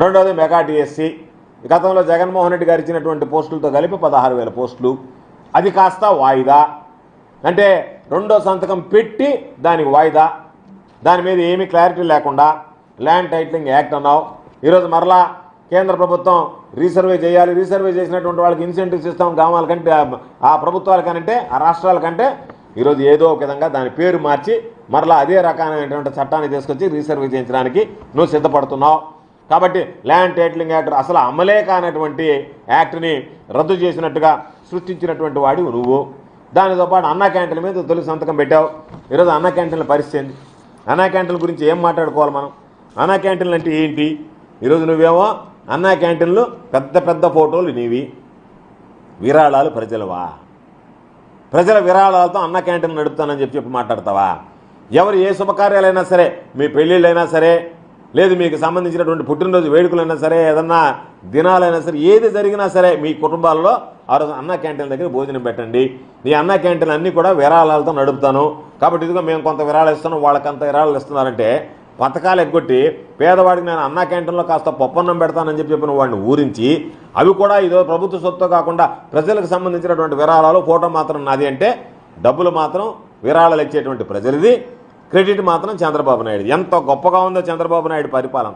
రెండోది mega TSC గతంలో జగన్మోహన్ రెడ్డి గారు ఇచ్చినటువంటి పోస్టులతో కలిపి పదహారు వేల పోస్టులు. అది కాస్త వాయిదా. అంటే రెండో సంతకం పెట్టి దానికి వాయిదా. దాని మీద ఏమీ క్లారిటీ లేకుండా ల్యాండ్ టైటిలింగ్ యాక్ట్ అన్నావు. ఈరోజు మరలా కేంద్ర ప్రభుత్వం రీసర్వే చేయాలి. రీసర్వే చేసినటువంటి వాళ్ళకి ఇన్సెంటివ్స్ ఇస్తాం గ్రామాల కంటే ఆ ప్రభుత్వాల కంటే ఆ రాష్ట్రాల కంటే. ఈరోజు ఏదో ఒక విధంగా దాని పేరు మార్చి మరలా అదే రకమైనటువంటి చట్టాన్ని తీసుకొచ్చి రీసర్వే చేయించడానికి నువ్వు సిద్ధపడుతున్నావు. కాబట్టి ల్యాండ్ టైటిలింగ్ యాక్ట్ అసలు అమలే కానటువంటి యాక్ట్ని రద్దు చేసినట్టుగా సృష్టించినటువంటి వాడి నువ్వు. దానితో పాటు అన్నా క్యాంటీన్ల మీద తొలి సంతకం పెట్టావు. ఈరోజు అన్నా క్యాంటీన్ల పరిస్థితి ఏంటి అన్నా క్యాంటీన్ల గురించి ఏం మాట్లాడుకోవాలి మనం? అన్నా క్యాంటీన్లు అంటే ఏంటి? ఈరోజు నువ్వేమో అన్నా క్యాంటీన్లు పెద్ద పెద్ద ఫోటోలు నీవి. విరాళాలు ప్రజలవా? ప్రజల విరాళాలతో అన్న క్యాంటీన్ నడుపుతానని చెప్పి చెప్పి మాట్లాడతావా? ఎవరు ఏ శుభకార్యాలైనా సరే మీ పెళ్ళిళ్ళైనా సరే లేదు మీకు సంబంధించినటువంటి పుట్టినరోజు వేడుకలైనా సరే ఏదన్నా దినాలైనా సరే ఏది జరిగినా సరే మీ కుటుంబాల్లో ఆ రోజు అన్న క్యాంటీన్ దగ్గర భోజనం పెట్టండి. ఈ అన్న క్యాంటీన్ అన్నీ కూడా విరాళాలతో నడుపుతాను. కాబట్టి ఇదిగో మేము కొంత విరాళాలు ఇస్తున్నాం వాళ్ళకంత విరాళాలు ఇస్తున్నారంటే పథకాలు ఎగ్గొట్టి పేదవాడికి నేను అన్నా క్యాంటీన్లో కాస్త పప్పన్నం పెడతానని చెప్పి చెప్పిన వాడిని ఊరించి అవి కూడా ఇదో ప్రభుత్వ సొత్తు కాకుండా ప్రజలకు సంబంధించినటువంటి విరాళాలు ఫోటో మాత్రం నాది అంటే డబ్బులు మాత్రం విరాళాలు ఇచ్చేటువంటి ప్రజలది. క్రెడిట్ మాత్రం చంద్రబాబు నాయుడు. ఎంత గొప్పగా ఉందో చంద్రబాబు నాయుడు పరిపాలన.